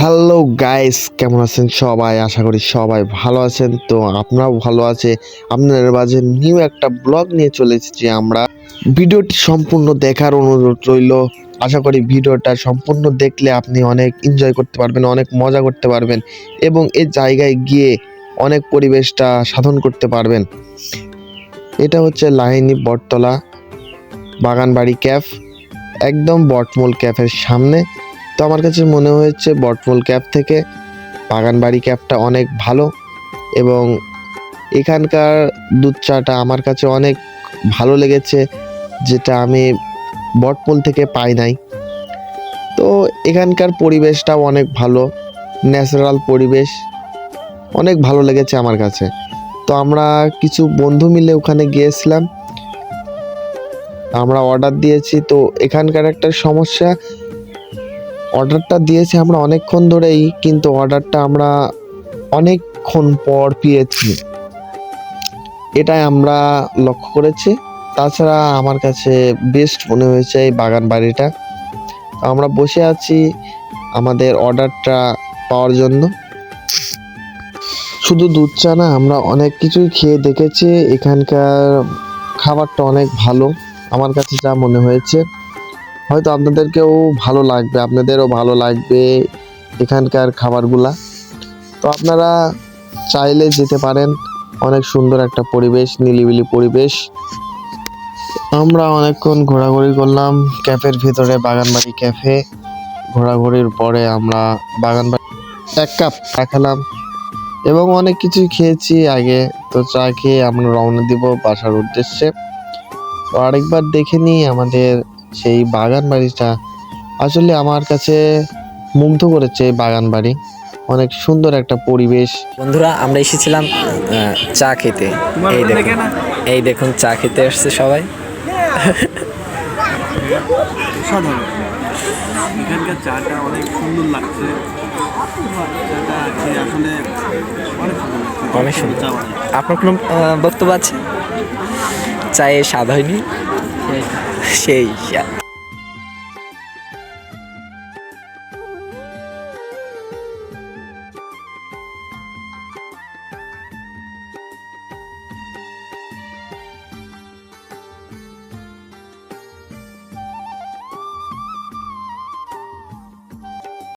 Hello guys কেমন আছেন সবাই? আশা করি সবাই ভালো আছেন। তো আপনারাও ভালো আছে। আপনাদের মাঝে নিউ একটা ব্লগ নিয়ে চলে এসেছি আমরা। ভিডিওটি সম্পূর্ণ দেখার অনুরোধ রইল। আশা করি ভিডিওটা সম্পূর্ণ দেখলে আপনি অনেক এনজয় করতে পারবেন, অনেক মজা করতে পারবেন এবং এই জায়গায় গিয়ে অনেক পরিবেশটা সাধন করতে পারবেন। এটা হচ্ছে লাহিনী বটতলা বাগানবাড়ি ক্যাফ, একদম বটমূল ক্যাফের সামনে। তো আমার কাছে মনে হয়েছে বটমূল ক্যাব থেকে বাগানবাড়ি ক্যাবটা অনেক ভালো এবং এখানকার দুধ চাটা আমার কাছে অনেক ভালো লেগেছে, যেটা আমি বটমূল থেকে পাই নাই। তো এখানকার পরিবেশটাও অনেক ভালো, ন্যাচারাল পরিবেশ অনেক ভালো লেগেছে আমার কাছে। তো আমরা কিছু বন্ধু মিলে ওখানে গিয়েছিলাম, আমরা অর্ডার দিয়েছি, তো এখানকার একটা সমস্যা অর্ডারটা দিয়েছি আমরা অনেকক্ষণ ধরেই, কিন্তু অর্ডারটা আমরা অনেকক্ষণ পর পেয়েছি। এটাই আমরা লক্ষ্য করেছি। তাছাড়া আমার কাছে বেস্ট মনে হয়েছে এই বাগান বাড়িটা। আমরা বসে আছি আমাদের অর্ডারটা পাওয়ার জন্য। শুধু দুধ চা না, আমরা অনেক কিছুই খেয়ে দেখেছি। এখানকার খাবারটা অনেক ভালো। আমার কাছে যা মনে হয়েছে। হয়তো আপনাদেরকেও ভালো লাগবে, আপনাদেরও ভালো লাগবে এখানকার খাবারগুলা। তো আপনারা চাইলে যেতে পারেন, অনেক সুন্দর একটা পরিবেশ, নিলিবিলি পরিবেশ। আমরা অনেকক্ষণ ঘোরাঘুরি করলাম, ক্যাফের ভিতরে বাগানবাড়ি ক্যাফে। ঘোরাঘুরির পরে আমরা বাগানবাড়ি এক কাপ চা খেলাম। এবং অনেক কিছুই খেয়েছি আগে, তো চা খেয়ে আমরা রওনা দিব বাসার উদ্দেশ্যে। তো আরেকবার দেখে নিই আমাদের সেই বাগান বাড়িটা। আসলে আমার কাছে মুগ্ধ করেছে এই বাগান বাড়ি। অনেক সুন্দর একটা পরিবেশ। বন্ধুরা আমরা এসেছিলাম আহ, চা খেতে। এই দেখুন এই দেখুন চা খেতে আসছে সবাই। এখানকার চাটা অনেক সুন্দর লাগছে। চাটা আসলে অনেক সুন্দর। আপনার কোনো আহ, বক্তব্য আছে? চায়ে স্বাদ হয়নি? সেই স্বাদ